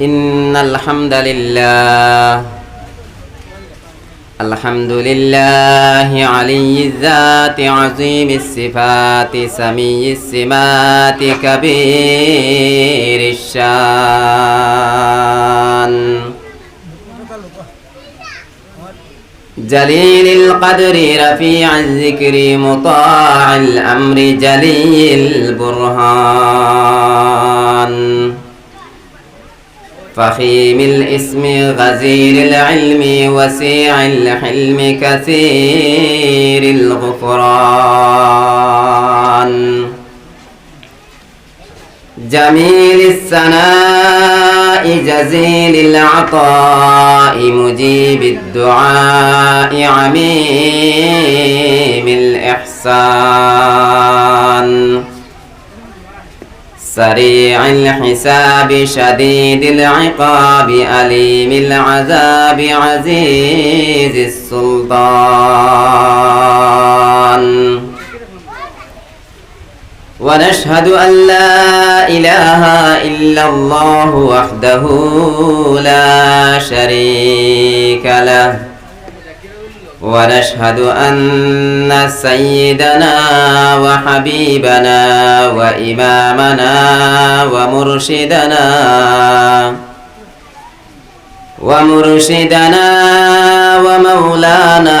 إن الحمد لله. الحمد لله علي الذات عظيم الصفات سمي السمات كبير الشان. جليل القدر رفيع الذكر مطاع الأمر جلي البرهان. فخيم الاسم غزير العلم وسيع الحلم كثير الغفران. جميل الثناء جزيل العطاء مجيب الدعاء عميم الإحسان. سريع الحساب شديد العقاب أليم العذاب عزيز السلطان. ونشهد أن لا إله إلا الله وحده لا شريك له. ونشهد أن سيدنا وحبيبنا وإمامنا ومرشدنا ومرشدنا ومولانا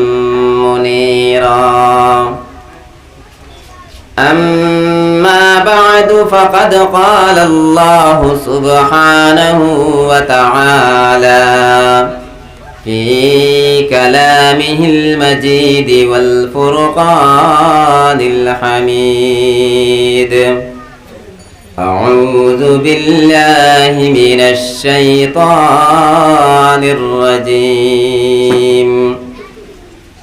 فقد قال الله سبحانه وتعالى في كلامه المجيد والفرقان الحميد. أعوذ بالله من الشيطان الرجيم.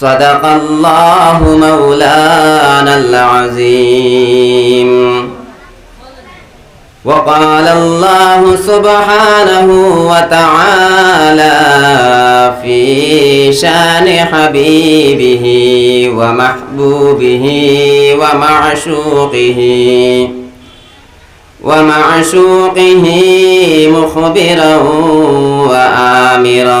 صدق الله مولانا العظيم. وقال الله سبحانه وتعالى في شان حبيبه ومحبوبه ومعشوقه ومعشوقه مخبرا وآمرا.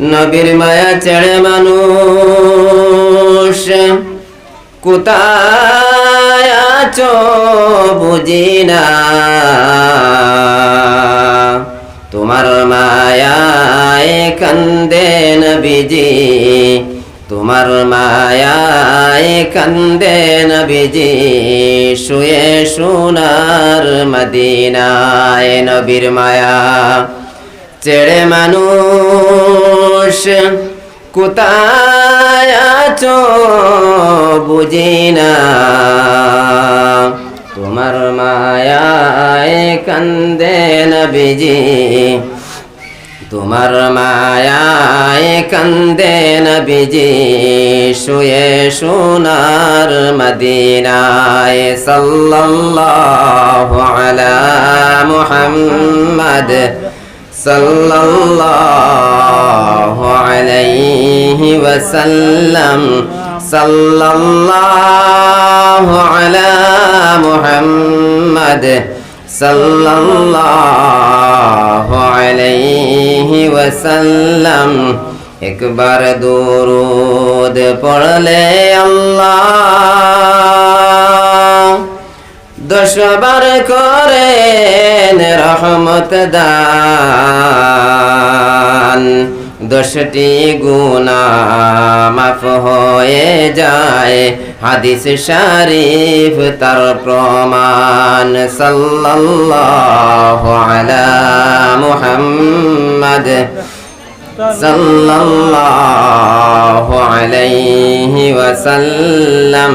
নবীর মায়া ছেড়ে মানুষ। কোথায় আছো বুঝি না। তোমার মায়ায় কান্দে নবীজি। তোমার মায়ায় কান্দে নবীজি। শুয়ে সোনার মদিনায় নবীর মায়া। চেড়ে মানুষ কোথায় বুঝি না। তোমার মায়ায় কান্দে নবীজি। তোমার মায়ায় কান্দে নবীজি। শুয়ে সোনার মদিনায় সাল্লাল্লাহু আলা মুহাম্মদ সাল্লাল্লাহু আলাইহি ওয়াসাল্লাম। সাল্লাল্লাহু আলা মুহাম্মদ। সাল্লাল্লাহু আলাইহি ওয়াসাল্লাম। একবার দরুদ পড়লে আল্লাহ দশবার করেন রহমত দান দশটি গুনা মাফ হয়ে যায়। হাদিস শরীফ তার প্রমাণ। সাল্লাল্লাহু আলা মুহাম্মদ। সাল্লাল্লাহু আলাইহি ওয়াসাল্লাম।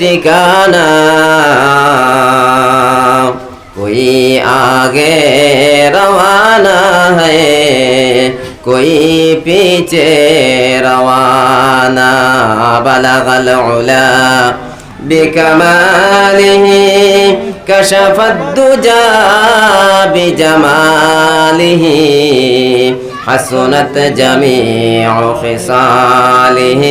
ঠিকানা কই আগে রওয়ানা হে কই পিছে রওয়ানা বলগল উলা بكماله كشف الدجى بجماله حسنت جميع خصاله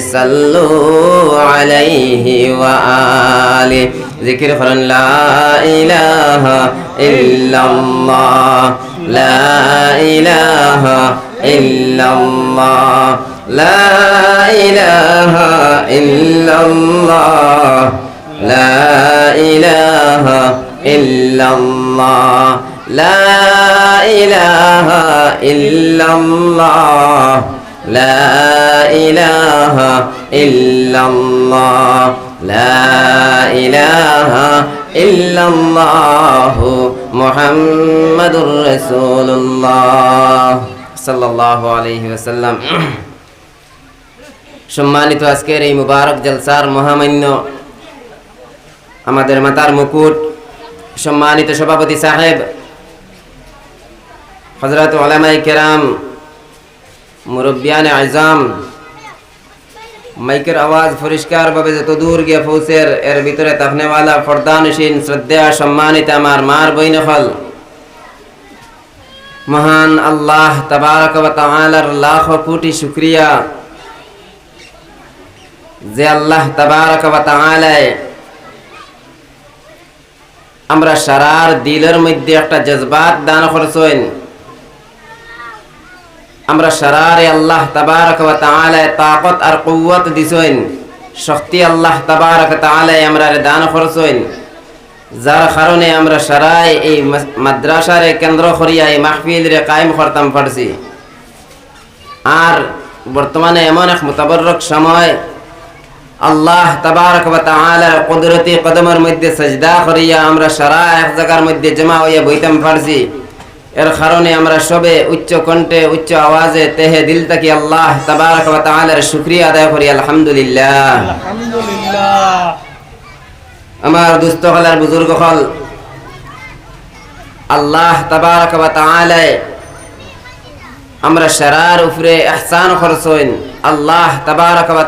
صلوا عليه وآله. ذكر فرن لا إله إلا الله. لا إله إلا الله. لا إله إلا الله. لا إله إلا الله. لا إله إلا الله. لا إله إلا الله لا إله إلا الله محمد رسول الله صلى الله عليه وسلم সম্মানিত আজকের এই মুবারক জলসার মহামান্য আমাদের মাতার মুকুট সম্মানিত সভাপতি সাহেব হজরত ওলামাই কেরাম মুরব্বিয়ান আজম। মাইকের আওয়াজ পরিষ্কারভাবে যত দূর গিয়ে পৌঁছের, এর ভিতরে তাফনেওয়ালা, ফর্দানসীন শ্রদ্ধা সম্মানিত আমার মার বৈনফল। মহান আল্লাহ তাবারক তাআলার লাখ কোটি শুকরিয়া। যে আল্লাহ তাবারক তাআলায় আমরা সারার দিলের মধ্যে একটা জজবাত দান করছেন। আমরা সারারে আল্লাহ তাবারক ওয়া তাকত আর কুওয়াত দিছেন শক্তি আল্লাহ তাবারক তাআলায় আমরা দান করছেন যার কারণে আমরা সারাই এই মাদ্রাসারে কেন্দ্র করিয়া এই মাহফিল রে কায়েম করতাম পারছি। আর বর্তমানে এমন এক মোতাবরক সময়, আল্লাহ তাবারক ওয়া কুদরতি কদমের মধ্যে সাজদা করিয়া আমরা সারা এক জায়গার মধ্যে জমা হইয়া বইতাম পারছি। এর কারণে আমরা সবে উচ্চ কণ্ঠে উচ্চ আওয়াজে তেহে দিল তাকি আল্লাহ তাবারক ওয়া তাআলার শুকরিয়া আদায় করি আলহামদুলিল্লাহ। আলহামদুলিল্লাহ। আমার দুস্থ হলার বুজুর্গ হল আল্লাহ তাবারক ওয়া আমরা সারার উপরে এহসান খরচইন আল্লাহ তাবারক ওয়া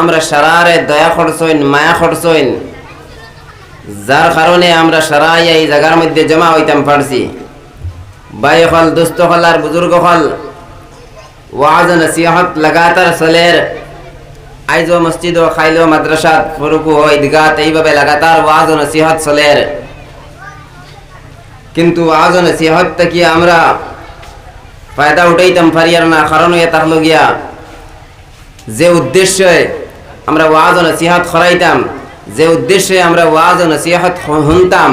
আমরা সারারে দয়া খরচইন মায়া খরচইন যার কারণে আমরা সারাই এই জায়গার মধ্যে জমা হইতাম পারছি। বাই হল দুস্থ হল আর বুজুর্গ হল ওয়াজ নসিহত লাগাতার চলের। আইজ মসজিদ ও খাইল মাদ্রাসাত ফুরুকু ও ঈদগাত, এইভাবে লাগাতার ওয়াজ ও নসিহত চলের। কিন্তু ওয়াজ ও নসিহত থেকে আমরা ফায়দা উঠাইতাম পারিয়ার না, কারণ এ তাহলো গিয়া যে উদ্দেশ্যে আমরা ওয়াজ ও নসিহত করাইতাম, যে উদ্দেশ্যে আমরা ওয়াজ ও নসিহত শুনতাম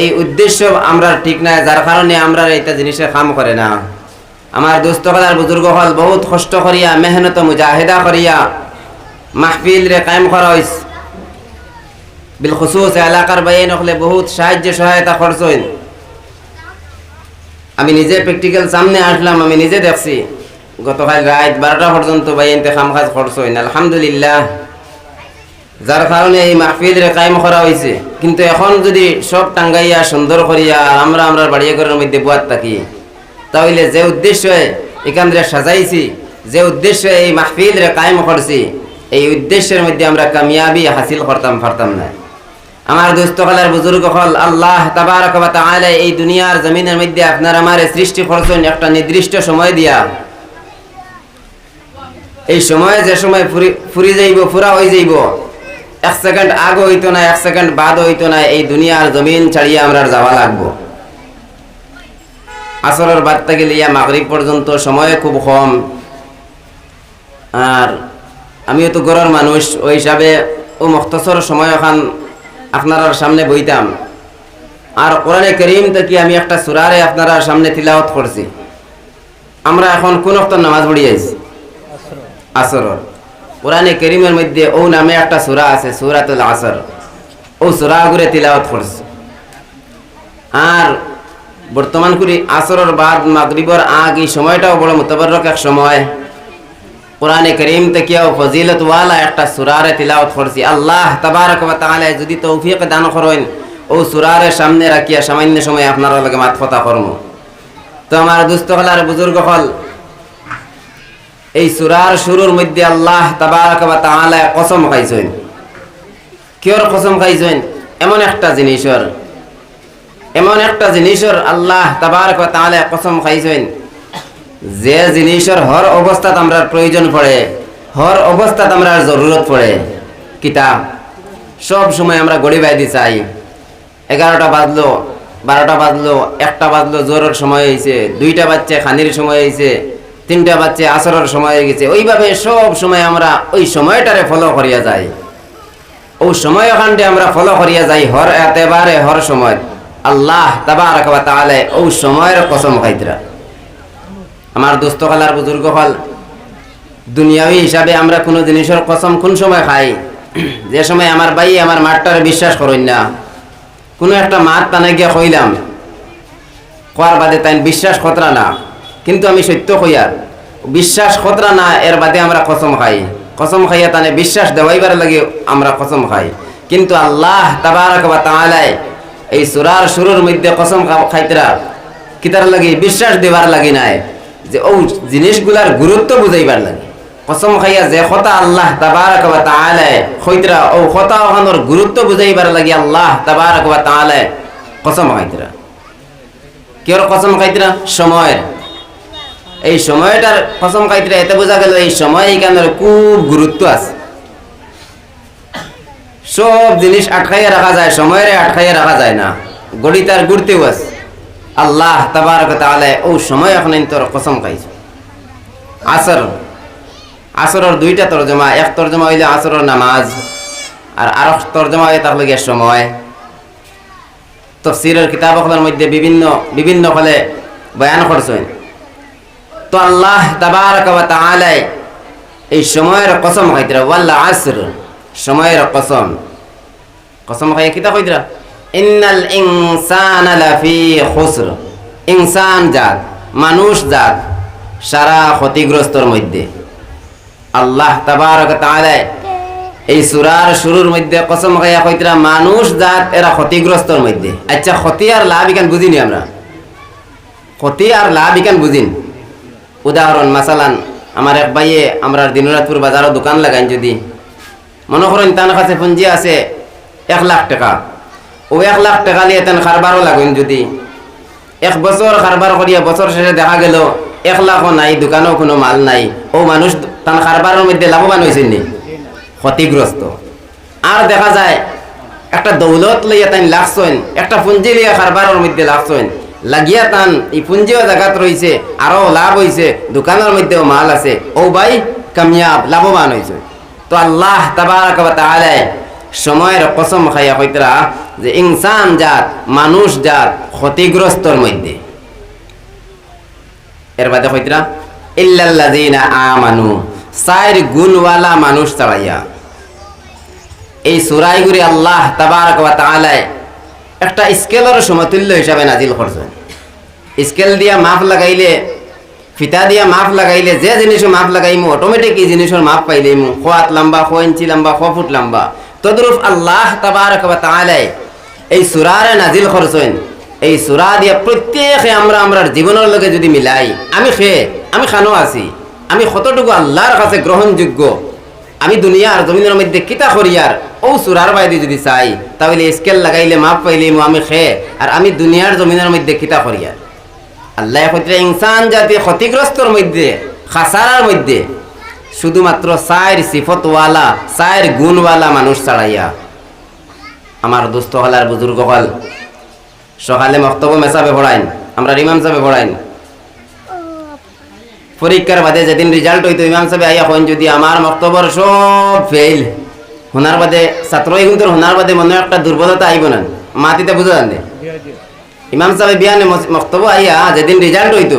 এই উদ্দেশ্য আমরা ঠিক নাই, যার কারণে আমরা এটা জিনিসে কাম করে না। আমার দুস্থ হলার বুজুর্গ হল বহুত কষ্ট করিয়া, মেহনত মুজাহিদা করিয়া মাহফিল রে কায়েম করা হয়েছে বিল খুসুস এলাকার বাইয়ে নকলে বহুত সাহায্য সহায়তা খরচ হইন আমি নিজে প্র্যাকটিক্যাল সামনে আসলাম, আমি নিজে দেখছি, গতকাল রাত বারোটা পর্যন্ত বাইনতে খাম কাজ খরচ হইন আলহামদুলিল্লাহ। যার কারণে এই মাহফিল রে কায়েম করা হয়েছে। কিন্তু এখন যদি সব টাঙ্গাইয়া সুন্দর করিয়া আমরা আমরা বাড়িয়ে ঘরের মধ্যে বুয়ার থাকি, তাহলে যে উদ্দেশ্যে এখান সাজাইছি, যে উদ্দেশ্যে এই মাহফিল রে কায়েম করছি, এই উদ্দেশ্যের মধ্যে আমরা কামিয়াবি হাসিল করতাম, পারতাম না। আমার দুস্থ কালার বুজুর্গ হল আল্লাহ তাবারক ওয়া তাআলা এই দুনিয়ার জমিনের মধ্যে আপনার আমার সৃষ্টি করছেন একটা নির্দিষ্ট সময় দিয়া। এই সময় যে সময় ফুরি ফুরি যাইব, ফুরা হয়ে যাইব এক সেকেন্ড আগ হইতো না এক সেকেন্ড বাদ হইতো না এই দুনিয়ার জমিন ছাড়িয়ে আমরা যাওয়া লাগবো। আসরের বাদ থেকে লিয়া মাগরিব পর্যন্ত সময় খুব কম। আর আমিও তো গড়ের মানুষ ওই হিসাবে ও মখতসর সময় এখন আপনার সামনে বইতাম। আর কোরআনে করিম থেকে আমি একটা সুরারে আপনারা সামনে তিলাওয়াত করছি। আমরা এখন কোন অক্ত নামাজ পড়ি আইছি? আসরর কোরআনে করিমের মধ্যে ও নামে একটা সুরা আছে, সুরাতুল আসর। ও সুরা ঘুরে তিলাওয়াত করছে। আর বর্তমান করি আসরের বাদ মাগরিবর আগ এই সময়টাও বড় মোতাবরক এক সময়। কোরআনে করিম থেকেও ফজিলত ওয়ালা একটা সুরারে তিলাওয়াত করছি। আল্লাহ তাবারক ওয়া তাআলা যদি তৌফিক দান করেন ও সুরারে সামনে রাখিয়া সামান্য সময় আপনার লগে মাত কথা কর্ম। তো আমার দুস্থ হলার বুজুর্গ হল এই সুরার শুরুর মধ্যে আল্লাহ তাবারক ওয়া তাআলা কসম খাইছেন। কিয়র কসম খাইছেন? এমন একটা জিনিসের। এমন একটা জিনিসের আল্লাহ তাবারক ওয়া তাআলা কসম খাইছেন। যে জিনিসের হর অবস্থাত আমরা প্রয়োজন পড়ে, হর অবস্থাত আমরা জরুরত পড়ে। কিতাব, সব সময় আমরা গড়ি বাইদি চাই। এগারোটা বাজলো, বারোটা বাজলো, একটা বাজলো, জোরের সময় হয়েছে দুইটা বাচ্চা খানির সময় হয়েছে তিনটা বাচ্চা আসরের সময় হয়ে গেছে। ওইভাবে সব সময় আমরা ওই সময়টারে ফলো করিয়া যাই। ও সময় ওখানটে আমরা ফলো করিয়া যাই, হর এতেবারে হর সময়। আল্লাহ তাবারক ওয়া তাআলা ও সময়ের কসম খাইতরা। আমার দোস্ত খালার বুজুর্গ হল দুনিয়াবি হিসাবে আমরা কোনো জিনিসের কসম কোন সময় খাই? যে সময় আমার ভাই আমার মাঠটারে বিশ্বাস করেন না। কোনো একটা মাঠ টানে গিয়ে কইলাম, কোয়ার বাদে তাই বিশ্বাস খতরা না। কিন্তু আমি সত্য কইয়ার বিশ্বাস খতরা না, এর বাদে আমরা কসম খাই। কসম খাইয়া তানে বিশ্বাস দেওয়াইবার লাগে আমরা কসম খাই। কিন্তু আল্লাহ তাবারক ওয়া তাআলা এই সূরার শুরুর মধ্যে কসম খাইতরা, কিতার লাগে বিশ্বাস দেবার লাগে নাই, যে ও জিনিসগুলার গুরুত্ব বুঝাইবার লাগে। কসম খাইয়া যে কথা আল্লাহ তাবারক ওয়া তাআলা কইতরা ও কথা ওখানোর গুরুত্ব বুঝাইবার লাগে আল্লাহ তাবারক ওয়া তাআলা কসম খাইতরা। কেউ কসম খাইতরা? সময়ের। এই সময়টার কসম খাইতরা এতে বোঝা গেল এই সময় এইখানের খুব গুরুত্ব আছে। সব জিনিস আটকাইয়া রাখা যায়, সময়ের আটকাইয়া রাখা যায় না। গড়ি তার আছে। আল্লাহ তাবারক তাআলা ও সময় এখন তোর কসম খাইছে আসর, আসরের দুইটা তর্জমা, এক তর্জমা হইলে আসরের নামাজ আর আর তর্জমা হয়ে তার লগে সময়। তফসিরের কিতাবগুলোর মধ্যে বিভিন্ন বিভিন্ন ফলে বয়ান করছেন। তো আল্লাহ তাআলা এই সময়ের কসম খাইতরা, ওয়াল্লা আসর, সময়ের কসম। কসম খাই কিতা কইতরা? ইন্নাল ইনসানা লাফি খুসর। ইনসান জাত, মানুষ জাত, সারা ক্ষতিগ্রস্তর মধ্যে। আল্লাহ তাবারক তাআলা এই সুরার শুরুর মধ্যে কসম খাইয়া কইতরা, মানুষ জাত এরা ক্ষতিগ্রস্তর মধ্যে। আচ্ছা ক্ষতি আর লাভ ইকান বুঝিনি আমরা। ক্ষতি আর লাভ ইকান বুঝিন। উদাহরণ, মাসালান, আমার এক ভাইয়ে আমরা দিনরাতপুর বাজারও দোকান লাগাইন যদি। মনে করেন তার কাছে পুঞ্জি আছে এক লাখ টাকা। ও এক লাখ টাকা নিয়ে তেন খারবারও লাগুন যদি। এক বছর কারবার করিয়া বছর শেষে দেখা গেল, এক লাখও নাই, দোকানেও কোনো মাল নাই। ও মানুষ তার কারবারের মধ্যে লাভবান হয়েছেন নি। ক্ষতিগ্রস্ত। আর দেখা যায়, একটা দৌলত লইয়া তাই লাগছেন একটা পুঞ্জি লইয়া কারবারের মধ্যে লাগছেন লাগিয়া তান, এই পুঞ্জিও জায়গাত রয়েছে আরও লাভ হয়েছে দোকানের মধ্যেও মাল আছে। ও ভাই, কামিয়াব লাভবান হয়েছে তো আল্লাহ সময়ের কসম খাইয়া যে ইনসান মানুষ জাত ক্ষতিগ্রস্তর মধ্যে। এর বাদে কইতরা ইল্লাল্লাযিনা আমানু সাইর গুণওয়ালা মানুষ ছাড়াইয়া এই সুরাইগুরি আল্লাহ তাবারক ওয়া তাআলা একটা স্কেলের সমতুল্য হিসাবে নাজিল করছেন স্কেল দিয়া মাপ লাগাইলে, ফিতা দিয়া মাপ লাগাইলে যে জিনিসও মাপ লাগাইমু অটোমেটিক এই জিনিসের মাপ পাইলেমু ক হাত লম্বা ক ইঞ্চি লম্বা ক ফুট লম্বা। তদরূপ আল্লাহ তাবারক ওয়া এই সুরারে নাজিল করছেন। এই সুরা দিয়া প্রত্যেকে আমরা আমরার জীবনের লগে যদি মিলাই, আমি খে আমি খানো আছি, আমি কতটুকু আল্লাহর কাছে গ্রহণযোগ্য আমি দুনিয়ার জমিনের মধ্যে কিতা করিয়ার ও সুরার বাইরে যদি চাই, তাহলে স্কেল লাগাইলে মাপ পাইলে আমি খে। আর আমি দুনিয়ার জমিনের মধ্যে কিতা করিয়ার আল্লাহ কইতে ইনসান জাতি ক্ষতিগ্রস্তর মধ্যে, খাসারার মধ্যে। শুধুমাত্র সাইর সিফতওয়ালা সাইর গুণওয়ালা মানুষ ছাড়াইয়া আমার দুস্থ হলার বুজুর্গ হল। সকালে মক্তব্য মেসাবে পড়াইন, আমরা ইমাম সাহেবে পড়াইন। পরীক্ষার বাদে যেদিন রেজাল্ট হইতো, ইমাম সাহেব আইয়া হন যদি আমার মক্তব্যর সব ফেল হোনার বাদে, ছাত্রই কিন্তু হোনার বাদে মনে একটা দুর্বলতা আইব না। মাতিতে বুঝা জানে ইমাম সাহেব বিয়ানে মক্তব্য আইয়া যেদিন রেজাল্ট হইতো,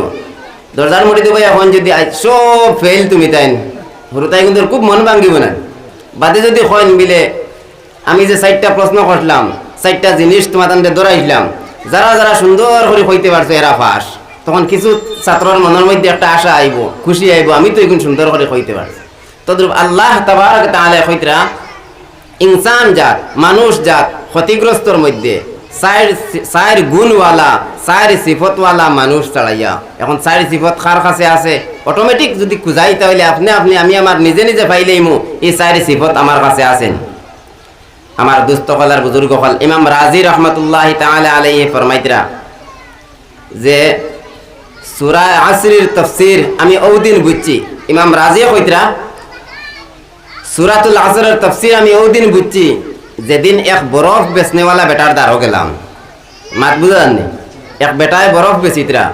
দরজার মুড়ি দেবো এখন যদি সব ফেল তুমি তাই হরু তাই কিন্তু খুব মন ভাঙ্গিব না। বাদে যদি হইন বিলে আমি যে চারটা প্রশ্ন করলাম, চারটা জিনিস তোমার তান্তে দৌড়াইছিলাম, যারা যারা সুন্দর করে হইতে পারছ এরা ফাঁস। তখন কিছু ছাত্রর মনের মধ্যে একটা আশা আইব, খুশি আইব, আমি তো এখন সুন্দর করে হইতে পারছি তদ্রুপ আল্লাহ তাবারক তাআলা কইতরা, ইনসান জাত, মানুষ জাত, ক্ষতিগ্রস্তর মধ্যে চার চার গুণওয়ালা, চার সিফতওয়ালা মানুষ ছাড়াইয়া এখন চার সিফত কার কাছে আছে? অটোমেটিক যদি খুঁজাই তাহলে আপনি আপনি, আমি আমার নিজে নিজে পাইলেইমু এই চার সিফত আমার কাছে আছেন। আমার দুস্থ কলার বুজুর্গ হল ইমাম রাজি রহমতুল্লাহ তাআলা আলাইহি ফরমাইতরা, যে সূরা আসরির তফসির আমি ওদিন বুঝছি। ইমাম রাজি কইতরা, সুরাতুল আসরের তফসির আমি ওদিন বুঝছি, যেদিন এক বরফ বেচনেওয়ালা বেটার দ্বারও গেলাম। মাত বুঝাননি এক বেটায় বরফ বেচিতরা।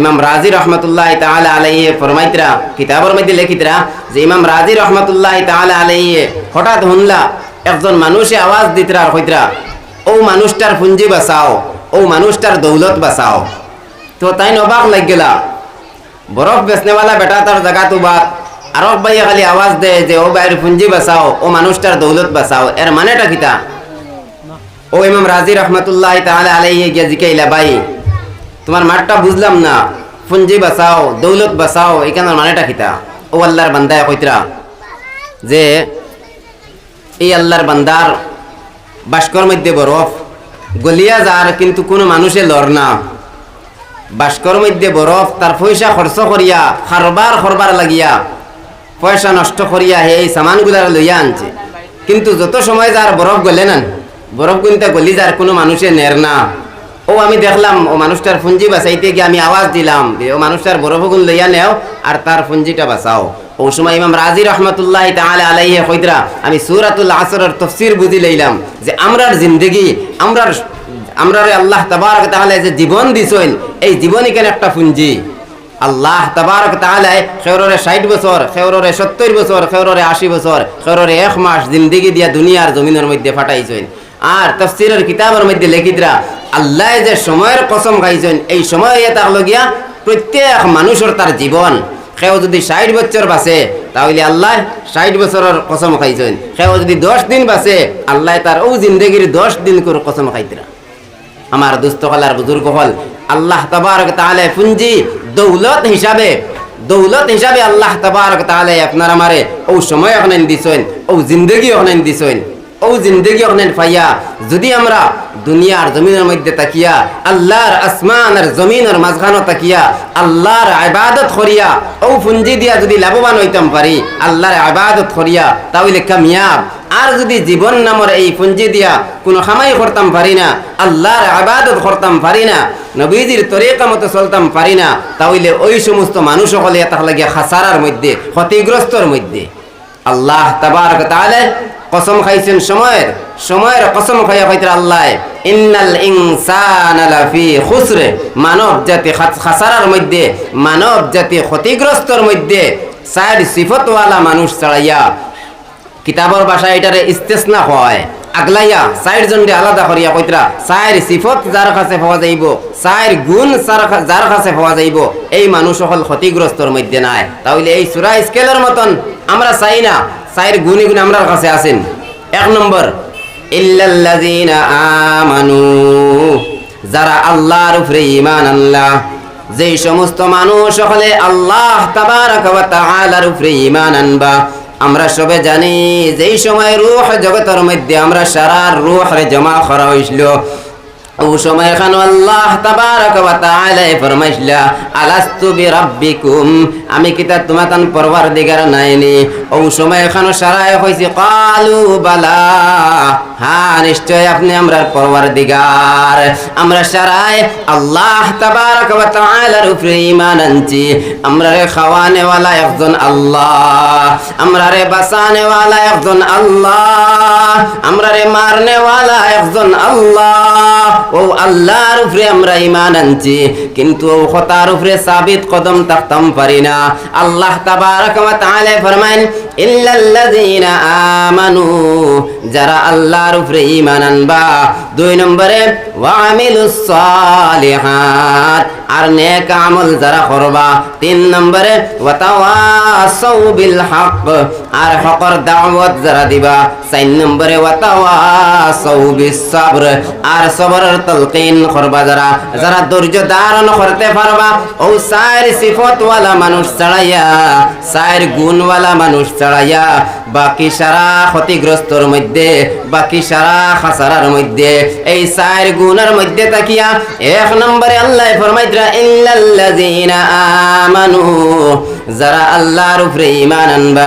ইমাম রাজি রহমতুল্লাহ তাআলা আলাইহি ফরমাইতরা, কিতাবের মধ্যে লেখিতরা যে ইমাম রাজি রহমতুল্লাহ তাআলা আলাইহি হঠাৎ শুনলা একজন মানুষে আওয়াজ দিতরা আর কইতরা, ও মানুষটার পুঞ্জি বাঁচাও, ও মানুষটার দৌলত বাঁচাও। তো তাই অবাক লাগ গেলা। বরফ বেচনেওয়ালা বেটা তার জায়গা তো বাদ আরব ভাই খালি আওয়াজ দেয় যে ও বাইরে পুঞ্জি বাঁচাও ও মানুষটার দৌলত বাঁচাও এর মানেটা কিতা ও ইমাম রাজি রহমতুল্লাহ তাহলে আলাইহি গিয়া জিকাইলা ভাই তোমার মাঠটা বুঝলাম না। পুঞ্জি বাঁচাও, দৌলত বাঁচাও এখানের মানেটা কিতা ও আল্লাহর বান্দায় কইতরা যে, এই আল্লাহর বান্দার বাস্কর মধ্যে বরফ গলিয়া যার কিন্তু কোনো মানুষে লড় না। বাস্কর মধ্যে বরফ, তার পয়সা খরচ করিয়া, খারবার খরবার লাগিয়া, পয়সা নষ্ট করিয়া এই সামানগুলার লইয়া আনছে। কিন্তু যত সময় যার বরফ গলে না, বরফ কিন্তু গলি যার কোনো মানুষে নের না। ও আমি দেখলাম, ও মানুষটার পুঞ্জি বাঁচাইতে গিয়ে আমি আওয়াজ দিলাম ও মানুষটার বরফগুন লইয়া নেও আর তার পুঞ্জিটা বাঁচাও। ও সময় ইমাম রাজি রহমতুল্লাহ তাহলে আলাইহে কইতরা আমি সুরাতুল আসরের তফসির বুঝি লইলাম যে, আমরার জিন্দগি, আমরার আমরা আল্লাহ তাবারক তাহলে যে জীবন দিছেন, এই জীবন এখানে একটা পুঞ্জি আল্লাহ তাবারক তাহলে খেউররে ষাট বছর খেউররে সত্তর বছর খেউররে আশি বছর খেউররে এক মাস জিন্দিগি দিয়া দুনিয়ার জমিনের মধ্যে ফাটাইছেন। আর তফসিরের কিতাবের মধ্যে লেখিতরা, আল্লাহ যে সময়ের কসম খাইছেন, এই সময় তাক লগিয়া প্রত্যেক মানুষের তার জীবন। সেও যদি ষাট বছর বাঁচে, তাহলে আল্লাহ ষাট বছরের কসম খাইছেন। সেও যদি দশ দিন বাঁচে, আল্লাহ তার ও জিন্দগির দশ দিন করে কসম খাইতরা। আমার দুস্থ কলার বুজুর্গ হল আল্লাহ তবারক তাহলে পুঞ্জি দৌলত হিসাবে দৌলত হিসাবে আল্লাহ তবারক তাহলে আপনার আমারে ও সময় অনেন দিছেন, ও জিন্দগি অনেন দিছেন, ও জিন্দগি অনেন ফাইয়া, যদি আমরা দুনিয়ার জমিনের মধ্যে তাকিয়া, আল্লাহর আসমান আর জমিনের মাঝখানো তাকিয়া, আল্লাহর ইবাদত করিয়া, ও পুঞ্জি দিয়া যদি লাভবান হইতাম পারি, আল্লাহর ইবাদত করিয়া, তাহলে কামিয়াব। আর যদি জীবন নামর এই পুঞ্জি দিয়া কোনো খামাই করতাম পারি না, আল্লাহর আবাদত করতাম পারি না, নবীজির তরিকা মতো চলতাম পারি না, তাহলে ওই সমস্ত মানুষ সকলে তাহলে লাগিয়া খাসারার মধ্যে, ক্ষতিগ্রস্তর মধ্যে। আল্লাহ তাআলা কসম খাইছেন সময়ের। সময়ের কসম খাইয়া কইতে আল্লাহ, ইন্নাল ইনসানা লাফি খুসরে। মানব জাতি খাস- খাসারার মধ্যে, মানব জাতি ক্ষতিগ্রস্তর মধ্যে চার সিফতওয়ালা মানুষ ছাড়াইয়া কিতাবর ভাষায় এটারে ইস্তেসনা হয়। আগলাইয়া চার জনকে আলাদা করিয়া কইতরা, চার সিফত যার কাছে পাওয়া যাইব, চার গুণ যার কাছে পাওয়া যাইব, এই মানুষ সকল ক্ষতিগ্রস্তর মধ্যে নাই। তাহলে এই সুরা স্কেলের মতন আমরা চাই না, চার গুণী গুণ আমরার কাছে আছেন। এক নম্বর ইল্লাল্লাযীনা আমানু, যারা আল্লাহর উপরে ঈমান আল্লাহ যেই সমস্ত মানুষ সকলে আল্লাহ তাবারক ওয়া তাআলার উপরে ঈমান আনবা। আমরা সবে জানি যেই সময় রূহ জগতের মধ্যে আমরা সারা রূহ রে জমা করা হইছিল, ও সময় খান আল্লাহ তাবারক ওয়া তাআলা ফরমাইছিলা, আলাস্তু বিরাব্বিকুম আমি কিতা তোমাকান পরওয়ারদিগার নাইনি? ও সময় খান সারায় হইছে। কালু বালা হ্যাঁ নিশ্চয় আপনি আমরা পরওয়ারদিগার আমরা সারায় আল্লাহ তাবারক ওয়া উপরে ঈমান আনছি। আমরা রে খাওয়ানে ওয়ালা একজন আল্লাহ। আমরা রে বাঁচানে ওয়ালা একজন আল্লাহ। আমরা রে মারনে ওয়ালা একজন আল্লাহ। ও আল্লাহর উপরে আমরা ঈমান আনছি। কিন্তু ও খতার উপরে সাবিত কদম থাকতাম পারি না। আল্লাহ তাবারক আমানু যারা আল্লাহর উপরে আনবা। দুই নম্বরে আর নেক আমল যারা করবা। তিন নম্বরে আর হকর দাওয়াত যারা দিবা। চার নম্বরে আর সবরের তালকিন করবা যারা। যারা ধৈর্য ধারণ করতে পারবা। ও চার সিফতওয়ালা মানুষ ছাড়াইয়া চার গুণওয়ালা মানুষ বাকি সারা ক্ষতিগ্রস্তর মধ্যে, বাকি সারা খাসারার মধ্যে, এই চার গুণের মধ্যে তাকিয়া এক নম্বরে আল্লাহ ফরমাইতরা ইল্লাল্লাযীনা যারা আল্লাহর উপরে ঈমান আনবা।